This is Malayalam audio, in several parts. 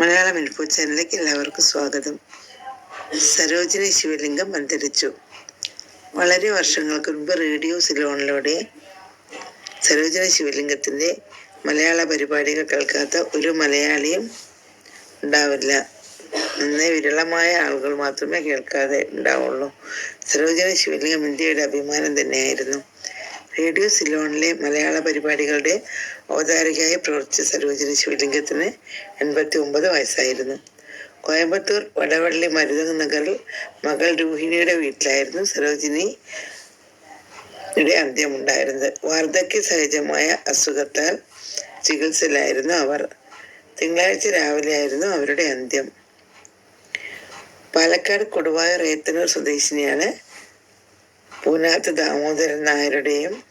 മലയാളം ഇൻഫോ ചാനലിലേക്ക് എല്ലാവർക്കും സ്വാഗതം. സരോജിനി ശിവലിംഗം അന്തരിച്ചു. വളരെ വർഷങ്ങൾക്ക് മുൻപ് റേഡിയോ സിലോണിലൂടെ സരോജിനി ശിവലിംഗത്തിന്റെ മലയാള പരിപാടികൾ കേൾക്കാത്ത ഒരു മലയാളിയും ഉണ്ടാവില്ല. നന്നേ വിരളമായ ആളുകൾ മാത്രമേ കേൾക്കാതെ ഉണ്ടാവുള്ളൂ. സരോജിനി ശിവലിംഗം ഇന്ത്യയുടെ അഭിമാനം തന്നെയായിരുന്നു. റേഡിയോ സിലോണിലെ മലയാള പരിപാടികളുടെ അവതാരകയായി പ്രവർത്തിച്ച സരോജിനി ശിവലിംഗത്തിന് എൺപത്തി ഒമ്പത് വയസ്സായിരുന്നു. കോയമ്പത്തൂർ വടവള്ളി മരുതക നഗറിൽ മകൾ രൂഹിണിയുടെ വീട്ടിലായിരുന്നു സരോജിനി യുടെ അന്ത്യമുണ്ടായിരുന്നത്. വാർദ്ധക്യ സഹജമായ അസുഖത്താൽ ചികിത്സയിലായിരുന്നു അവർ. തിങ്കളാഴ്ച രാവിലെയായിരുന്നു അവരുടെ അന്ത്യം. പാലക്കാട് കൊടുവായൂർ ഏത്തനൂർ സ്വദേശിനിയാണ് പൂനാത്ത് ദാമോദരൻ നായരുടെയും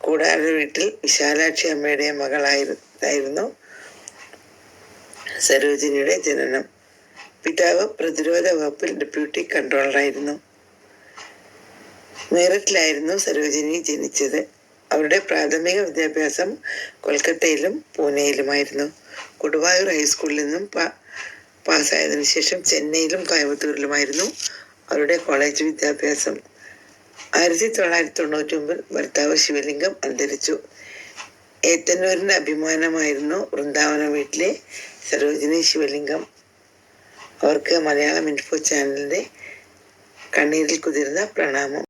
കൂടാര വീട്ടിൽ വിശാലാക്ഷി അമ്മയുടെയും മകളായിരുന്നു സരോജിനിയുടെ ജനനം. പിതാവ് പ്രതിരോധ വകുപ്പിൽ ഡെപ്യൂട്ടി കൺട്രോളറായിരുന്നു. മീററ്റിലായിരുന്നു സരോജിനി ജനിച്ചത്. അവരുടെ പ്രാഥമിക വിദ്യാഭ്യാസം കൊൽക്കത്തയിലും പൂനെയിലുമായിരുന്നു. കൊടുവായൂർ ഹൈസ്കൂളിൽ നിന്നും പാസ്സായതിനു ശേഷം ചെന്നൈയിലും കോയമ്പത്തൂരിലുമായിരുന്നു അവരുടെ കോളേജ് വിദ്യാഭ്യാസം. ആയിരത്തി തൊള്ളായിരത്തി തൊണ്ണൂറ്റി ഒമ്പതിൽ ഭർത്താവ് ശിവലിംഗം അന്തരിച്ചു. ഏത്തന്നൂരിന്റെ അഭിമാനമായിരുന്നു വൃന്ദാവന വീട്ടിലെ സരോജിനി ശിവലിംഗം. അവർക്ക് മലയാളം ഇൻഫോ ചാനലിന്റെ കണ്ണീരിൽ കുതിരുന്ന പ്രണാമം.